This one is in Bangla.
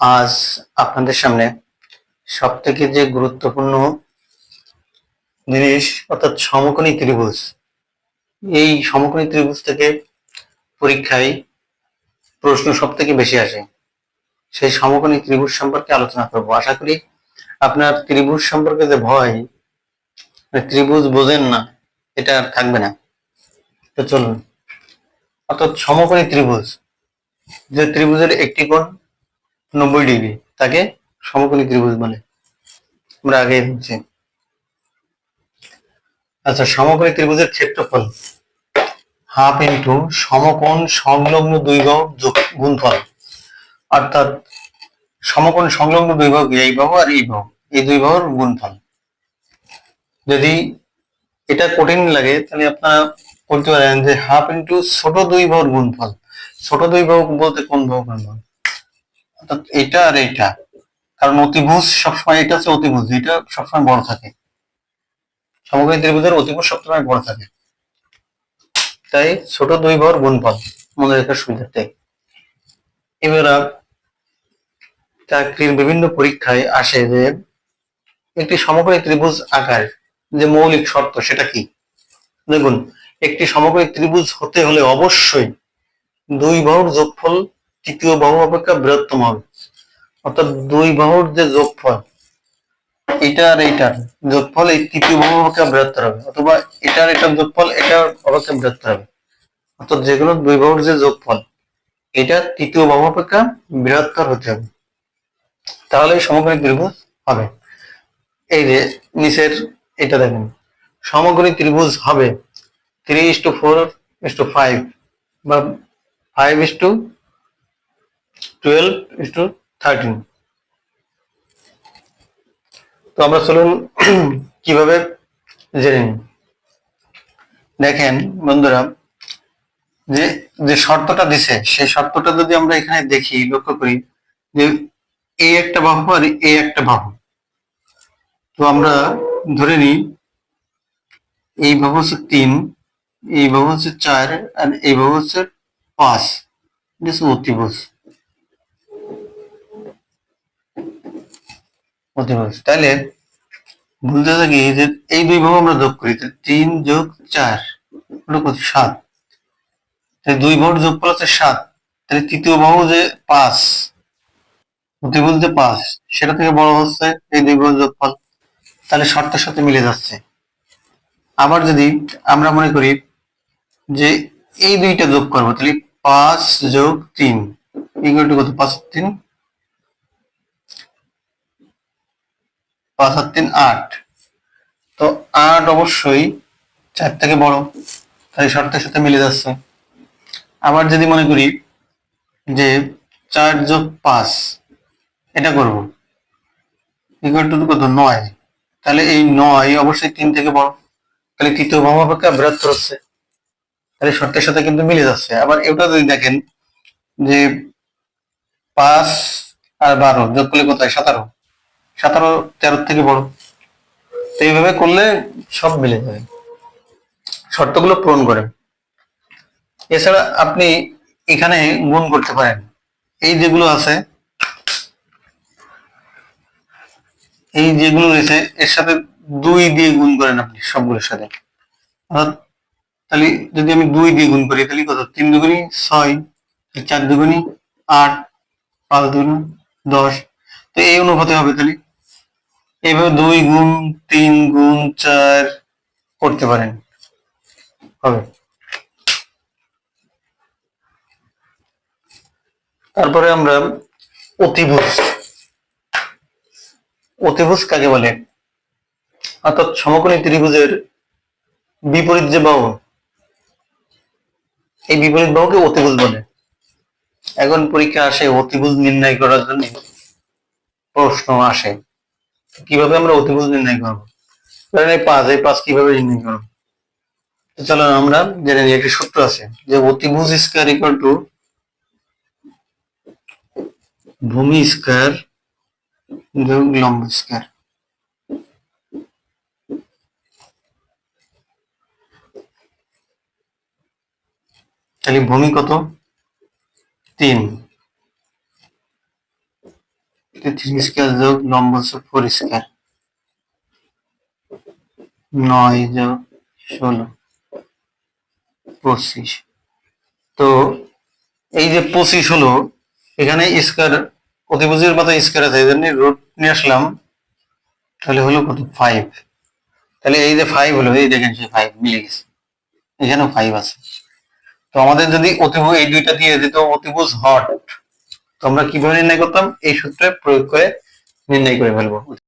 আজ আপনাদের সামনে সব থেকে যে গুরুত্বপূর্ণ জিনিস, অর্থাৎ সমকোণী ত্রিভুজ, এই সমকোণী ত্রিভুজ থেকে পরীক্ষায় প্রশ্ন সব থেকে বেশি আসে। সেই সমকোণী ত্রিভুজ সম্পর্কে আলোচনা করব। আশা করি আপনার ত্রিভুজ সম্পর্কে যে ভয় মানে ত্রিভুজ বোঝেন না, এটা আর থাকবে না। তো চলুন। অর্থাৎ সমকোণী ত্রিভুজ, যে ত্রিভুজের একটি কোণ নব্বই ডিগ্রি, তাকে সমকোণী ত্রিভুজ বলে। আমরা আগে হচ্ছে আচ্ছা সমকোণী ত্রিভুজের ক্ষেত্রফল। হাফ ইন্টু সমকোণ সংলগ্ন দুই যোগ গুণফল। অর্থাৎ সমকোণ সংলগ্ন কি? এই বাহু আর এই বাহু। এই দুই বাহুর গুণফল। যদি এটা কঠিন লাগে, তাহলে আপনারা বলতে পারেন যে হাফ ইন্টু ছোট দুই বাহুর গুণফল। ছোট দুই বাহু বলতে কোন বাহু কোন বাহু এটা আর এটা। কারণ অতিভুজ সবসময় এটা হচ্ছে অতিভুজ এটা সবসময় বড় থাকে। সমগ্র ত্রিভুজের অতিভুজ সবসময় বড় থাকে। তাই ছোট দুই বাহুর গুণফল, মনে রাখার সুবিধার্থে। এবার চাকরির বিভিন্ন পরীক্ষায় আসে যে একটি সমকোণী ত্রিভুজ আকার যে মৌলিক শর্ত, সেটা কি? দেখুন, একটি সমকোণী ত্রিভুজ হতে হলে অবশ্যই দুই বাহুর যোগফল তৃতীয় বাহু অপেক্ষা বৃহত্তম হবে। অর্থাৎ দুই বাহুর যে যোগফল, এটা আর এইটার যোগফল এই তৃতীয় বাহু অপেক্ষা বৃহত্তর হবে। অথবা এটার এটার যোগফল, এটার অপেক্ষা বৃহত্তর হবে। অর্থাৎ যেগুলো দুই বাহুর যে যোগফল, এটা তৃতীয় বাহু অপেক্ষা বৃহত্তর হতে হবে। তাহলে সমকোণী ত্রিভুজ হবে। এই যে নিচের এটা দেখেন সমকোণী ত্রিভুজ হবে three is to four is to five বা five is to twelve thirteen তো আমরা চলুন কীভাবে জেনে নিই। দেখেন বন্ধুরা, যে যে শর্তটা দিছে, সেই শর্তটা যদি আমরা এখানে দেখি, লক্ষ্য করি যে এই একটা বাহু আর এই একটা বাহু। তো আমরা ধরে নিই, এই বাহু হচ্ছে তিন, এই বাহু হচ্ছে চার আর এই বাহু হচ্ছে পাঁচ। অতিভুজ অতিভুজ তাহলে বলতে থাকি যে এই দুই বাহু আমরা যোগ করি তিন যোগ চার ওটা কত? সাত। দুই বাহুর যোগফল হচ্ছে সাত। তাহলে তৃতীয় বাহু যে পাঁচ। অতিভুজ যে পাঁচ। সেটা থেকে বড় হচ্ছে এই দুই বাহুর যোগফল। তাহলে শর্তের সাথে মিলে যাচ্ছে। আবার যদি আমরা মনে করি যে এই দুইটা যোগ করব, তাহলে পাঁচ যোগ তিন ইকুয়াল টু কত? পাঁচ, তিন। পাঁচ আর তিন আট। তো আট অবশ্যই চার থেকে বড়, তাই শর্তের সাথে মিলে যাচ্ছে। আবার যদি মনে করি যে চার যোগ পাঁচ, এটা করব। ইকুয়াল টু কত? নয়। তাহলে এই নয় অবশ্যই তিন থেকে বড়। তাহলে তৃতীয় ভাব অপেক্ষা বৃহত্তর হচ্ছে। তাহলে শর্তের সাথে কিন্তু মিলে যাচ্ছে। আবার এটা যদি দেখেন যে পাঁচ আর বারো যোগ করলে কোথায় সাতারো। সাতারো, তেরো থেকে বড়। তো এইভাবে করলে সব মিলে যাবে শর্তগুলো পূরণ করে এছাড়া আপনি এখানে গুণ করতে পারেন। এই যেগুলো আছে, এই যেগুলো রয়েছে, এর সাথে দুই দিয়ে গুণ করেন আপনি সবগুলোর সাথে। অর্থাৎ তাহলে যদি আমি দুই দিয়ে গুণ করি, তাহলে কত? তিন দুগুনি ছয় চার দুগুনি আট, পাঁচ দুগুনি দশ। তো এই অনুপাতে হবে তাহলে এইভাবে দুই গুণ, তিন গুণ, চার করতে পারেন। হবে। তারপরে আমরা অতিভুজ। অতিভুজ কাকে বলে? অর্থাৎ সমকোণী ত্রিভুজের বিপরীত যে বাহু, এই বিপরীত বাহুকে অতিভুজ বলে। এখন পরীক্ষা আসে অতিভুজ নির্ণয় করার জন্য। প্রশ্ন আসে। কীভাবে আমরা অতিভুজ নির্ণয় করব? এই পাঁচ এই পাঁচ কীভাবে নির্ণয় করব? চলো আমরা জেনে নিই, একটি সূত্র আছে যে অতিভুজ স্কয়ার ইকুয়াল টু ভূমি স্কয়ার যোগ লম্ব স্কয়ার তাহলে ভূমি কত? তিন। থ্রি স্কোয়ার যোগ লম্ব ফোর স্কোয়ার নয় যোগ ষোলো, পঁচিশ। তো এই যে পঁচিশ হলো, এখানে স্কোয়ার অতিভুজের মতো স্কোয়ার আছে, এই জন্য রুট নিয়ে আসলাম। তাহলে হলো কত? ফাইভ তাহলে এই যে ফাইভ হলো, এই দেখেন সেই ফাইভ মিলে গেছে। এখানেও ফাইভ আছে। তো আমাদের যদি অতিভুজ, এই দুইটা দিয়ে দিত, অতিভুজ হট তো আমরা কীভাবে নির্ণয় করতাম? এই সূত্রে প্রয়োগ করে নির্ণয় করে ফেলব।